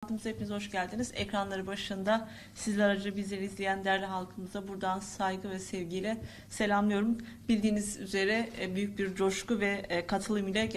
Toplantımıza hepiniz hoş geldiniz. Ekranları başında sizler aracı bizleri izleyen değerli halkımıza buradan saygı ve sevgiyle selamlıyorum. Bildiğiniz üzere e, büyük bir coşku ve e, katılım ile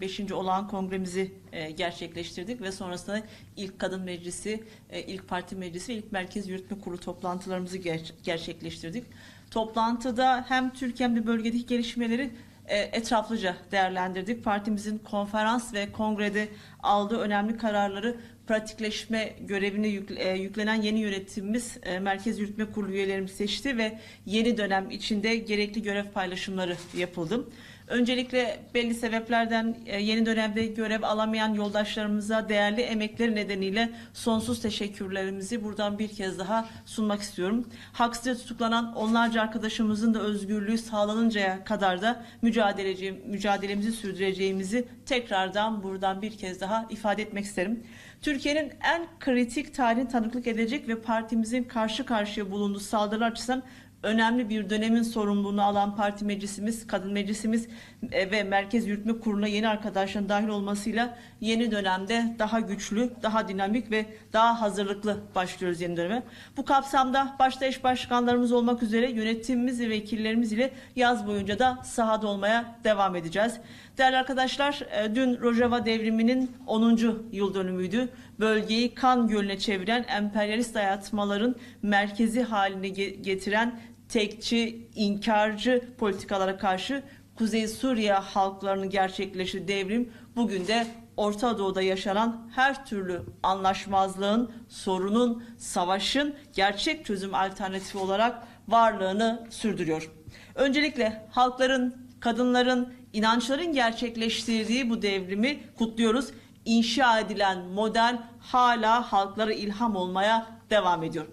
5. olağan kongremizi e, gerçekleştirdik ve sonrasında ilk kadın meclisi, e, ilk parti meclisi ve ilk merkez yürütme kurulu toplantılarımızı ger- gerçekleştirdik. Toplantıda hem Türkiye hem de bölgedeki gelişmeleri e, etraflıca değerlendirdik. Partimizin konferans ve kongrede aldığı önemli kararları pratikleşme görevine e, yüklenen yeni yönetimimiz e, Merkez Yürütme Kurulu üyelerimizi seçti ve yeni dönem içinde gerekli görev paylaşımları yapıldı. Öncelikle belli sebeplerden e, yeni dönemde görev alamayan yoldaşlarımıza değerli emekleri nedeniyle sonsuz teşekkürlerimizi buradan bir kez daha sunmak istiyorum. Haksızca tutuklanan onlarca arkadaşımızın da özgürlüğü sağlanıncaya kadar da mücadeleci, mücadelemizi sürdüreceğimizi tekrardan buradan bir kez daha ifade etmek isterim. Türkiye'nin en kritik tarihine tanıklık edecek ve partimizin karşı karşıya bulunduğu saldırılar açısından önemli bir dönemin sorumluluğunu alan parti meclisimiz, kadın meclisimiz e, ve merkez yürütme kuruluna yeni arkadaşların dahil olmasıyla yeni dönemde daha güçlü, daha dinamik ve daha hazırlıklı başlıyoruz yeni döneme. Bu kapsamda başta eş başkanlarımız olmak üzere yönetimimiz ve vekillerimiz ile yaz boyunca da sahada olmaya devam edeceğiz. Değerli arkadaşlar, e, dün Rojava devriminin 10. yıl dönümüydü. Bölgeyi kan gölüne çeviren emperyalist dayatmaların merkezi haline ge- getiren tekçi, inkarcı politikalara karşı Kuzey Suriye halklarının gerçekleştiği devrim bugün de Orta Doğu'da yaşanan her türlü anlaşmazlığın, sorunun, savaşın gerçek çözüm alternatifi olarak varlığını sürdürüyor. Öncelikle halkların, kadınların, inançların gerçekleştirdiği bu devrimi kutluyoruz. İnşa edilen model hala halklara ilham olmaya devam ediyor.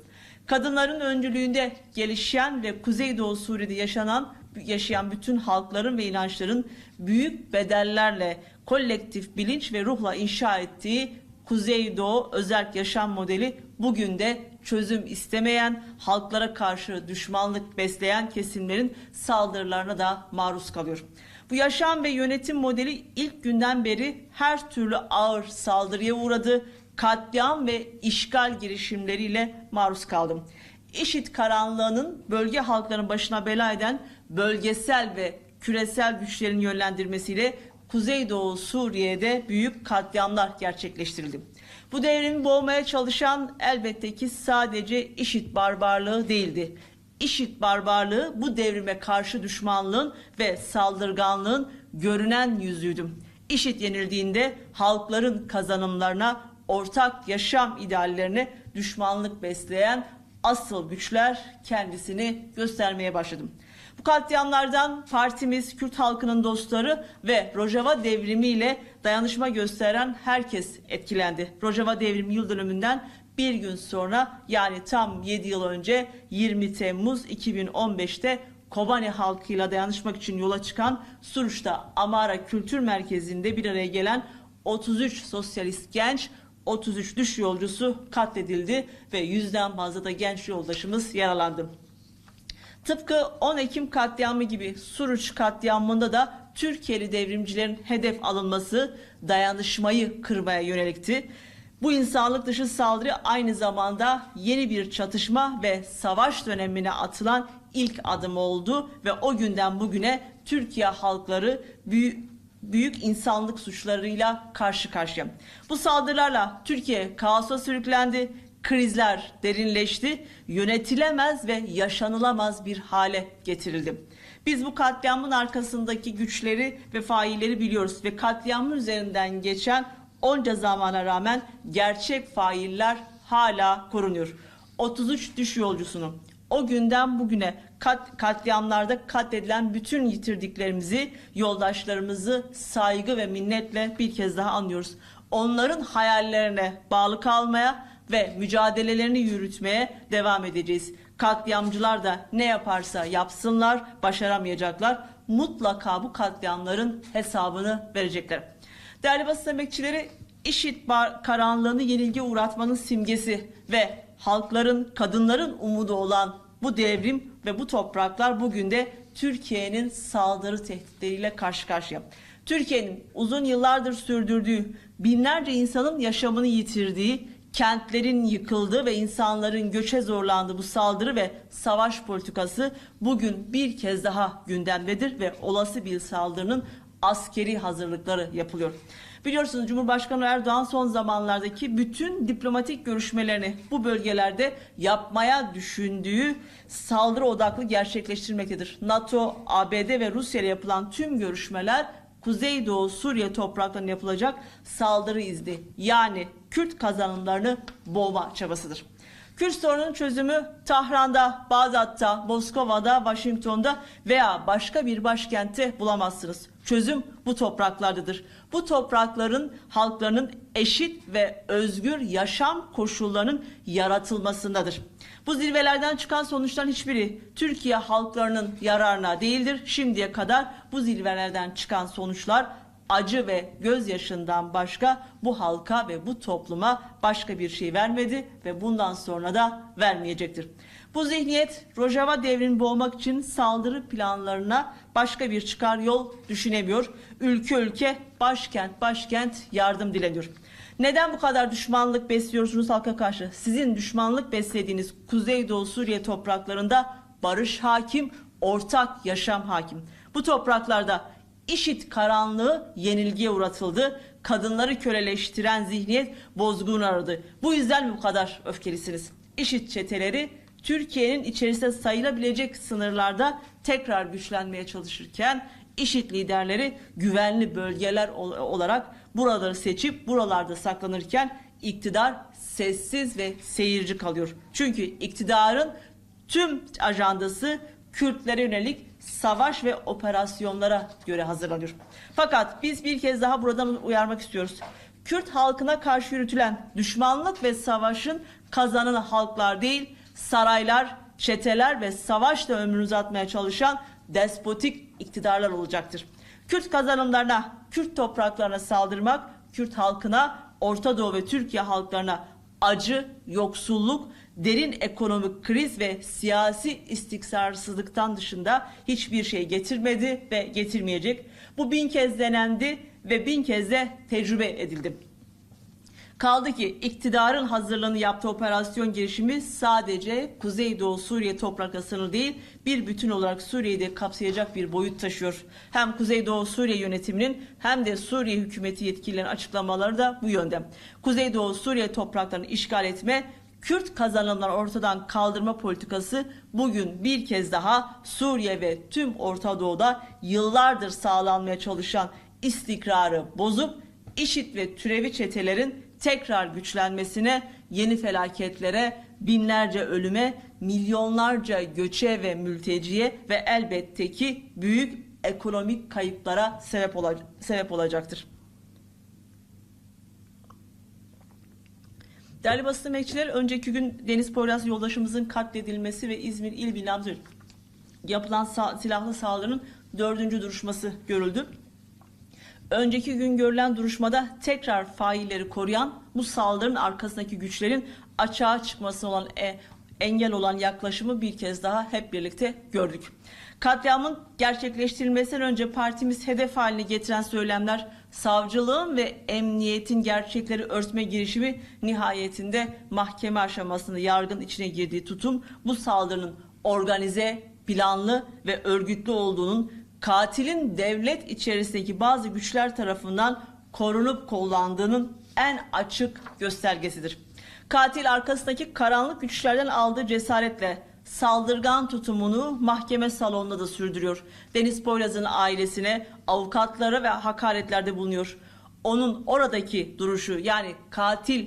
Kadınların öncülüğünde gelişen ve Kuzeydoğu Suriye'de yaşanan yaşayan bütün halkların ve inançların büyük bedellerle kolektif bilinç ve ruhla inşa ettiği Kuzeydoğu özerk yaşam modeli bugün de çözüm istemeyen, halklara karşı düşmanlık besleyen kesimlerin saldırılarına da maruz kalıyor. Bu yaşam ve yönetim modeli ilk günden beri her türlü ağır saldırıya uğradı, katliam ve işgal girişimleriyle maruz kaldım. IŞİD karanlığının bölge halklarının başına bela eden bölgesel ve küresel güçlerin yönlendirmesiyle Kuzeydoğu Suriye'de büyük katliamlar gerçekleştirildi. Bu devrimi boğmaya çalışan elbette ki sadece IŞİD barbarlığı değildi. IŞİD barbarlığı bu devrime karşı düşmanlığın ve saldırganlığın görünen yüzüydü. IŞİD yenildiğinde halkların kazanımlarına, ortak yaşam ideallerine düşmanlık besleyen asıl güçler kendisini göstermeye başladı. Bu katliamlardan partimiz, Kürt halkının dostları ve Rojava devrimiyle dayanışma gösteren herkes etkilendi. Rojava devrimi yıl dönümünden bir gün sonra yani tam 7 yıl önce 20 Temmuz 2015'te Kobani halkıyla dayanışmak için yola çıkan Suruç'ta Amara Kültür Merkezi'nde bir araya gelen 33 sosyalist genç 33 düş yolcusu katledildi ve yüzden fazla da genç yoldaşımız yaralandı. Tıpkı 10 Ekim katliamı gibi Suruç katliamında da Türkiye'li devrimcilerin hedef alınması dayanışmayı kırmaya yönelikti. Bu insanlık dışı saldırı aynı zamanda yeni bir çatışma ve savaş dönemine atılan ilk adım oldu ve o günden bugüne Türkiye halkları büyük büyük insanlık suçlarıyla karşı karşıya. Bu saldırılarla Türkiye kaosa sürüklendi, krizler derinleşti, yönetilemez ve yaşanılamaz bir hale getirildi. Biz bu katliamın arkasındaki güçleri ve failleri biliyoruz ve katliamın üzerinden geçen onca zamana rağmen gerçek failler hala korunuyor. 33 düş yolcusunu o günden bugüne kat, katliamlarda katledilen bütün yitirdiklerimizi, yoldaşlarımızı saygı ve minnetle bir kez daha anlıyoruz. Onların hayallerine bağlı kalmaya ve mücadelelerini yürütmeye devam edeceğiz. Katliamcılar da ne yaparsa yapsınlar, başaramayacaklar. Mutlaka bu katliamların hesabını verecekler. Değerli basın emekçileri, bar karanlığını yenilgi uğratmanın simgesi ve halkların, kadınların umudu olan bu devrim ve bu topraklar bugün de Türkiye'nin saldırı tehditleriyle karşı karşıya. Türkiye'nin uzun yıllardır sürdürdüğü, binlerce insanın yaşamını yitirdiği, kentlerin yıkıldığı ve insanların göçe zorlandığı bu saldırı ve savaş politikası bugün bir kez daha gündemdedir ve olası bir saldırının askeri hazırlıkları yapılıyor. Biliyorsunuz Cumhurbaşkanı Erdoğan son zamanlardaki bütün diplomatik görüşmelerini bu bölgelerde yapmaya düşündüğü saldırı odaklı gerçekleştirmektedir. NATO, ABD ve Rusya ile yapılan tüm görüşmeler Kuzeydoğu Suriye topraklarına yapılacak saldırı izni yani Kürt kazanımlarını boğma çabasıdır. Kürt sorunun çözümü Tahran'da, Bağdat'ta, Moskova'da, Washington'da veya başka bir başkentte bulamazsınız. Çözüm bu topraklardadır. Bu toprakların halklarının eşit ve özgür yaşam koşullarının yaratılmasındadır. Bu zirvelerden çıkan sonuçların hiçbiri Türkiye halklarının yararına değildir. Şimdiye kadar bu zirvelerden çıkan sonuçlar acı ve gözyaşından başka bu halka ve bu topluma başka bir şey vermedi ve bundan sonra da vermeyecektir. Bu zihniyet Rojava devrini boğmak için saldırı planlarına başka bir çıkar yol düşünemiyor. Ülke ülke, başkent başkent yardım dileniyor. Neden bu kadar düşmanlık besliyorsunuz halka karşı? Sizin düşmanlık beslediğiniz Kuzeydoğu Suriye topraklarında barış hakim, ortak yaşam hakim. Bu topraklarda işit karanlığı yenilgiye uğratıldı. Kadınları köleleştiren zihniyet bozgun aradı. Bu yüzden mi bu kadar öfkelisiniz? İşit çeteleri Türkiye'nin içerisinde sayılabilecek sınırlarda tekrar güçlenmeye çalışırken İşit liderleri güvenli bölgeler olarak buraları seçip buralarda saklanırken iktidar sessiz ve seyirci kalıyor. Çünkü iktidarın tüm ajandası Kürtlere yönelik savaş ve operasyonlara göre hazırlanıyor. Fakat biz bir kez daha buradan uyarmak istiyoruz. Kürt halkına karşı yürütülen düşmanlık ve savaşın kazananı halklar değil, saraylar, çeteler ve savaşla ömrünü uzatmaya çalışan despotik iktidarlar olacaktır. Kürt kazanımlarına, Kürt topraklarına saldırmak, Kürt halkına, Orta Doğu ve Türkiye halklarına acı, yoksulluk, derin ekonomik kriz ve siyasi istikrarsızlıktan dışında hiçbir şey getirmedi ve getirmeyecek. Bu bin kez denendi ve bin kez de tecrübe edildi. Kaldı ki iktidarın hazırlığını yaptığı operasyon girişimi sadece Kuzeydoğu Suriye toprakla sınırlı değil, bir bütün olarak Suriye'yi de kapsayacak bir boyut taşıyor. Hem Kuzeydoğu Suriye yönetiminin hem de Suriye hükümeti yetkililerinin açıklamaları da bu yönde. Kuzeydoğu Suriye topraklarını işgal etme, Kürt kazanımları ortadan kaldırma politikası bugün bir kez daha Suriye ve tüm Orta Doğu'da yıllardır sağlanmaya çalışan istikrarı bozup IŞİD ve türevi çetelerin tekrar güçlenmesine, yeni felaketlere, binlerce ölüme, milyonlarca göçe ve mülteciye ve elbette ki büyük ekonomik kayıplara sebep, ola sebep olacaktır. Değerli basın emekçiler, önceki gün Deniz Poyraz yoldaşımızın katledilmesi ve İzmir İl Binamcı yapılan sa silahlı saldırının dördüncü duruşması görüldü. Önceki gün görülen duruşmada tekrar failleri koruyan bu saldırının arkasındaki güçlerin açığa çıkmasına olan e, engel olan yaklaşımı bir kez daha hep birlikte gördük. Katliamın gerçekleştirilmesinden önce partimiz hedef haline getiren söylemler, savcılığın ve emniyetin gerçekleri örtme girişimi nihayetinde mahkeme aşamasında yargın içine girdiği tutum bu saldırının organize, planlı ve örgütlü olduğunun katilin devlet içerisindeki bazı güçler tarafından korunup kollandığının en açık göstergesidir. Katil arkasındaki karanlık güçlerden aldığı cesaretle saldırgan tutumunu mahkeme salonunda da sürdürüyor. Deniz Poyraz'ın ailesine, avukatlara ve hakaretlerde bulunuyor. Onun oradaki duruşu yani katil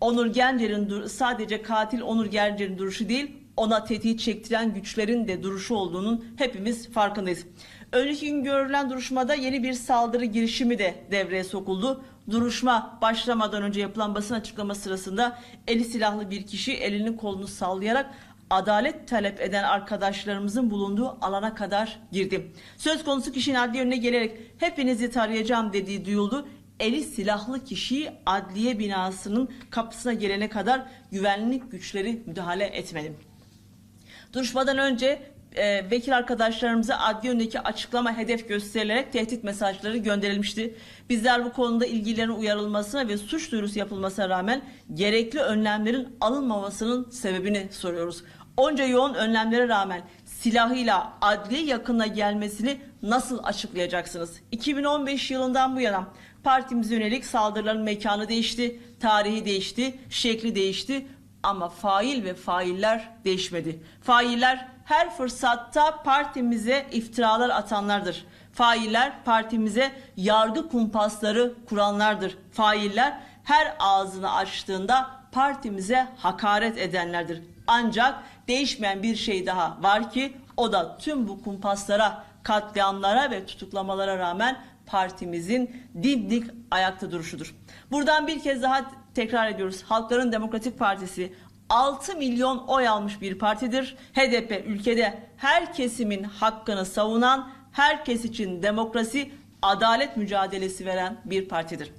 Onur Gencer'in sadece katil Onur Gencer'in duruşu değil, ona tetiği çektiren güçlerin de duruşu olduğunun hepimiz farkındayız. Önceki gün görülen duruşmada yeni bir saldırı girişimi de devreye sokuldu. Duruşma başlamadan önce yapılan basın açıklaması sırasında eli silahlı bir kişi elinin kolunu sallayarak adalet talep eden arkadaşlarımızın bulunduğu alana kadar girdi. Söz konusu kişinin adli önüne gelerek hepinizi tarayacağım dediği duyuldu. Eli silahlı kişiyi adliye binasının kapısına gelene kadar güvenlik güçleri müdahale etmedi. Duruşmadan önce e, vekil arkadaşlarımıza adli yöndeki açıklama hedef gösterilerek tehdit mesajları gönderilmişti. Bizler bu konuda ilgilerin uyarılmasına ve suç duyurusu yapılmasına rağmen gerekli önlemlerin alınmamasının sebebini soruyoruz. Onca yoğun önlemlere rağmen silahıyla adli yakına gelmesini nasıl açıklayacaksınız? 2015 yılından bu yana partimize yönelik saldırıların mekanı değişti, tarihi değişti, şekli değişti ama fail ve failler değişmedi. Failler her fırsatta partimize iftiralar atanlardır. Failler partimize yargı kumpasları kuranlardır. Failler her ağzını açtığında partimize hakaret edenlerdir. Ancak değişmeyen bir şey daha var ki o da tüm bu kumpaslara, katliamlara ve tutuklamalara rağmen partimizin dimdik ayakta duruşudur. Buradan bir kez daha tekrar ediyoruz. Halkların Demokratik Partisi 6 milyon oy almış bir partidir. HDP ülkede her kesimin hakkını savunan, herkes için demokrasi, adalet mücadelesi veren bir partidir.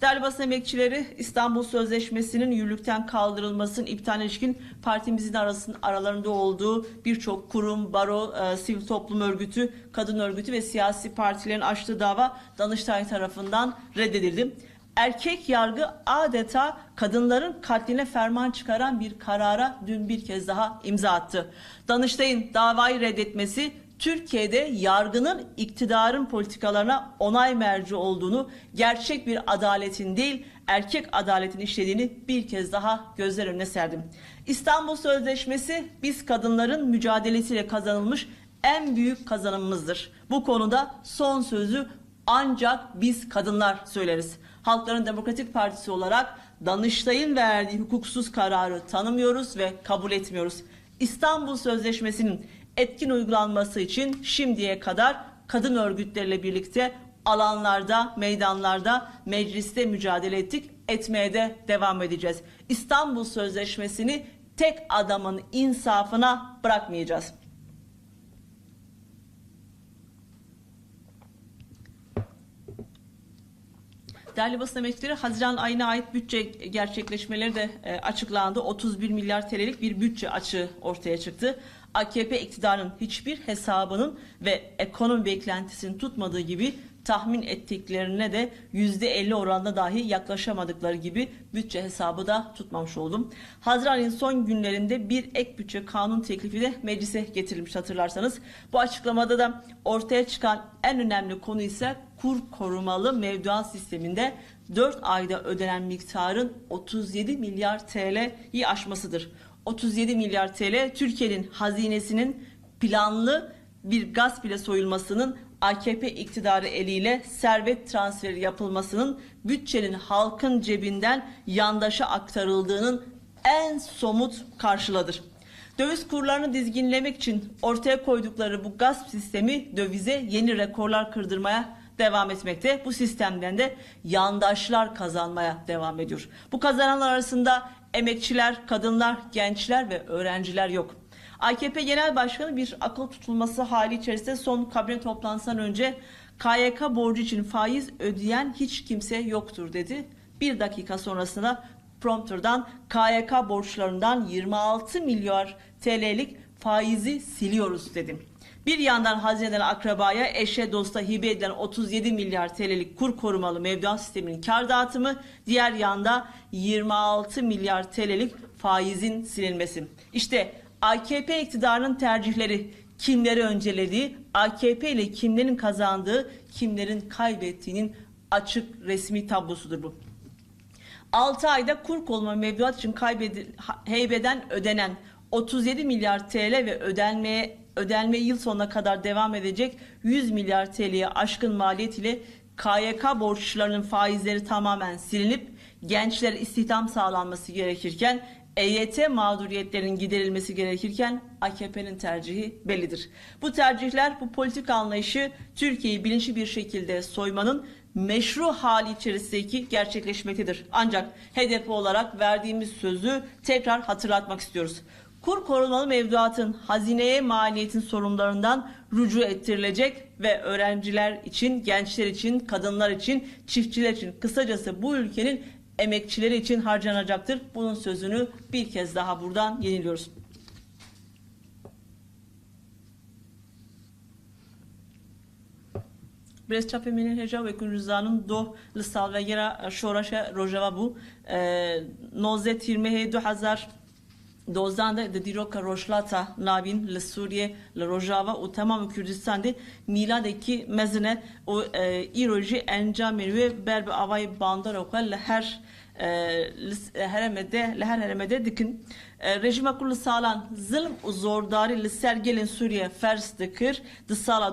Değerli basın emekçileri İstanbul Sözleşmesi'nin yürürlükten kaldırılmasının iptaline ilişkin partimizin arasında, aralarında olduğu birçok kurum, baro, e, sivil toplum örgütü, kadın örgütü ve siyasi partilerin açtığı dava Danıştay tarafından reddedildi. Erkek yargı adeta kadınların katline ferman çıkaran bir karara dün bir kez daha imza attı. Danıştay'ın davayı reddetmesi Türkiye'de yargının iktidarın politikalarına onay merci olduğunu, gerçek bir adaletin değil erkek adaletin işlediğini bir kez daha gözler önüne serdim. İstanbul Sözleşmesi biz kadınların mücadelesiyle kazanılmış en büyük kazanımımızdır. Bu konuda son sözü ancak biz kadınlar söyleriz. Halkların Demokratik Partisi olarak Danıştay'ın verdiği hukuksuz kararı tanımıyoruz ve kabul etmiyoruz. İstanbul Sözleşmesi'nin etkin uygulanması için şimdiye kadar kadın örgütleriyle birlikte alanlarda, meydanlarda, mecliste mücadele ettik, etmeye de devam edeceğiz. İstanbul Sözleşmesi'ni tek adamın insafına bırakmayacağız. Değerli basın emekçileri Haziran ayına ait bütçe gerçekleşmeleri de e, açıklandı. 31 milyar TL'lik bir bütçe açığı ortaya çıktı. AKP iktidarının hiçbir hesabının ve ekonomi beklentisini tutmadığı gibi tahmin ettiklerine de %50 oranında dahi yaklaşamadıkları gibi bütçe hesabı da tutmamış oldum. Haziran ayının son günlerinde bir ek bütçe kanun teklifi de meclise getirilmiş hatırlarsanız. Bu açıklamada da ortaya çıkan en önemli konu ise kur korumalı mevduat sisteminde 4 ayda ödenen miktarın 37 milyar TL'yi aşmasıdır. 37 milyar TL Türkiye'nin hazinesinin planlı bir gaz bile soyulmasının AKP iktidarı eliyle servet transferi yapılmasının bütçenin halkın cebinden yandaşa aktarıldığının en somut karşıladır. Döviz kurlarını dizginlemek için ortaya koydukları bu gasp sistemi dövize yeni rekorlar kırdırmaya devam etmekte. Bu sistemden de yandaşlar kazanmaya devam ediyor. Bu kazananlar arasında emekçiler, kadınlar, gençler ve öğrenciler yok. AKP Genel Başkanı bir akıl tutulması hali içerisinde son kabine toplantısından önce KYK borcu için faiz ödeyen hiç kimse yoktur dedi. Bir dakika sonrasında prompterdan KYK borçlarından 26 milyar TL'lik faizi siliyoruz dedim. Bir yandan hazineden akrabaya, eşe, dosta hibe edilen 37 milyar TL'lik kur korumalı mevduat sisteminin kar dağıtımı, diğer yanda 26 milyar TL'lik faizin silinmesi. İşte AKP iktidarının tercihleri kimleri öncelediği, AKP ile kimlerin kazandığı, kimlerin kaybettiğinin açık resmi tablosudur bu. 6 ayda kur kolma mevduat için kaybedil, heybeden ödenen 37 milyar TL ve ödenmeye ödenme yıl sonuna kadar devam edecek 100 milyar TL'ye aşkın maliyet ile KYK borçlarının faizleri tamamen silinip gençler istihdam sağlanması gerekirken EYT mağduriyetlerinin giderilmesi gerekirken AKP'nin tercihi bellidir. Bu tercihler, bu politik anlayışı Türkiye'yi bilinçli bir şekilde soymanın meşru hali içerisindeki gerçekleşmektedir. Ancak HDP olarak verdiğimiz sözü tekrar hatırlatmak istiyoruz. Kur korumalı mevduatın hazineye maliyetin sorunlarından rücu ettirilecek ve öğrenciler için, gençler için, kadınlar için, çiftçiler için kısacası bu ülkenin emekçileri için harcanacaktır. Bunun sözünü bir kez daha buradan yeniliyoruz. Brez çapı heca ve kun rızanın lısal ve yera şoraşa rojava bu. Ee, Nozet 20 2020 2000 Dozdan da di dîroka rojlata navîn li Sûriye, li Rojava û temamı Kürdistan'da miladekî mezine. Û e, îro jî encamên wê ber bi avayê bandora xwe li her heremede li her heremede dikin. E, rejima ku li salan zilm û zordarî li ser gelên Sûriye fers dikir. Di sala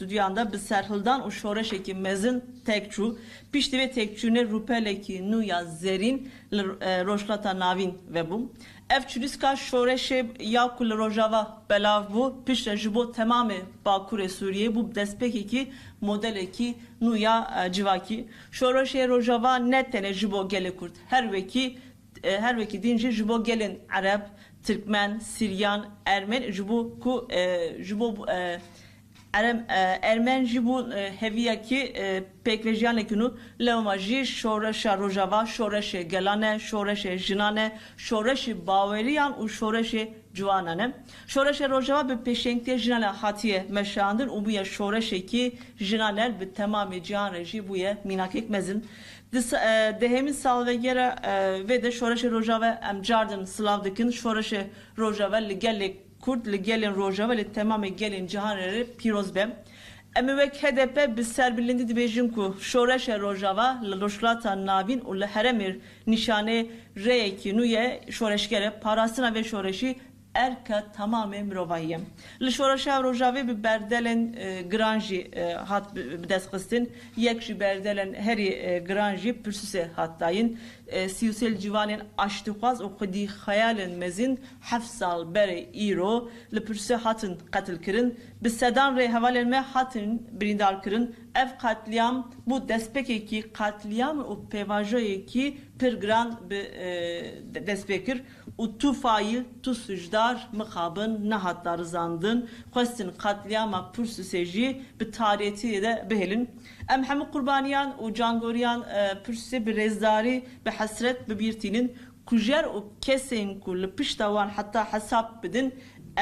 2000 da bi serhildan û şoreşekî mezin tekçû. Piştî vê tekçûnê rûpelekî nû ya zerîn li e, rojlata navîn vebû. Ev çürüska şoreşê ya ku li Rojava belav bû piştre ji bo temamê Bakurê Sûriyê bû destpêkekî modelekî nû ya e, civakî. Şoreşê Rojava ne tenê ji bo gelê Kurd. Her wekî e, her wekî din jî ji bo gelên Ereb, Türkmen, Siryan, Ermen ji bo ku e, e, Ermen bû e, heviyekî e, pêkvejiyanekî lewma jî şoreşa rojava, şoreşê gelan e, şoreşê jinan e, şoreşê baweriyan û şoreşê ciwanan e. Şoreşê rojava bi pêşengtiya jinan e hatiye meşandin û bûye şoreşekî jinaner bi temamê cihan re jî bûye mînakek mezin. Di sa- e, dehemîn salvegera e, vê de şoreşê rojava em cardin silav dikin şoreşê rojava li Kurd li gelin Rojava li temamê gelên cihanê pîroz be. Em ê wek HDP bi serbilindî dibêjin ku şoreşa Rojava li rojhilata navîn û li heremê nîşanê rêyekî nû ye şoreşgere parastina vê şoreşî erka tamamê mirovahî ye. Li şoreşa Rojavê bi berdelên e, giran jî e, hat bi bi destxistin. Yek ji berdelên herî e, giran jî pirsûsê hat dayîn. Aştixwaz û xeyalên mezin heft sal berê îro li pirsê hatin qetil kirin. Bi sedan rê hevalên me hatin birîndar. Ev qetliyam bû destpêkekî qetliyam û pêvajoyekî pir giran bi e, dest pê kir û tu fail tu sujdar mixabin nehat darizandin xwestin qetliyama pirsûsê jî bi tarêtiyê de bihelin. Em hemû qurbaniyan û cangoriyan e, pirsûsê bi rêzdarî bi hesret bibîrtînin kujer û kesên ku li pişta wan heta bidin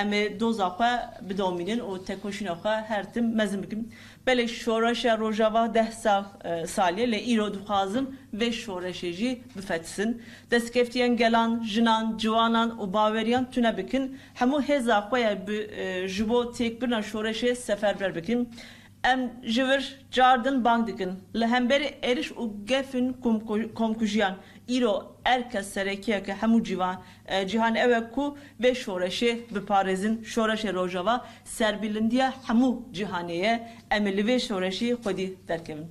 em ê doza xwe bidomînin û tekoşîna xwe her tim mezin bikin. Belê şoreşa rojava deh sal e, saliye lê îro dixwazin vê şoreşê jî bifetsin. Destkeftiyên gelan, jinan, ciwanan û baweriyan tune bikin. Hemû hêza xwe bi e, ji bo têkbirina şoreşê seferber bikin. Em ji vir cardin bang dikin. Li hemberî êriş û gefin kom- komkujiyan îro erkes serekiyeke hemû civan e, cihan ew ku vê şoreşê biparêzin şoreşê rojava serbilindiya hemû cihanê ye em li vê şoreşî derkevin.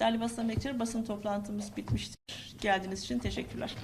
Değerli basın emekçileri basın toplantımız bitmiştir. Geldiğiniz için teşekkürler.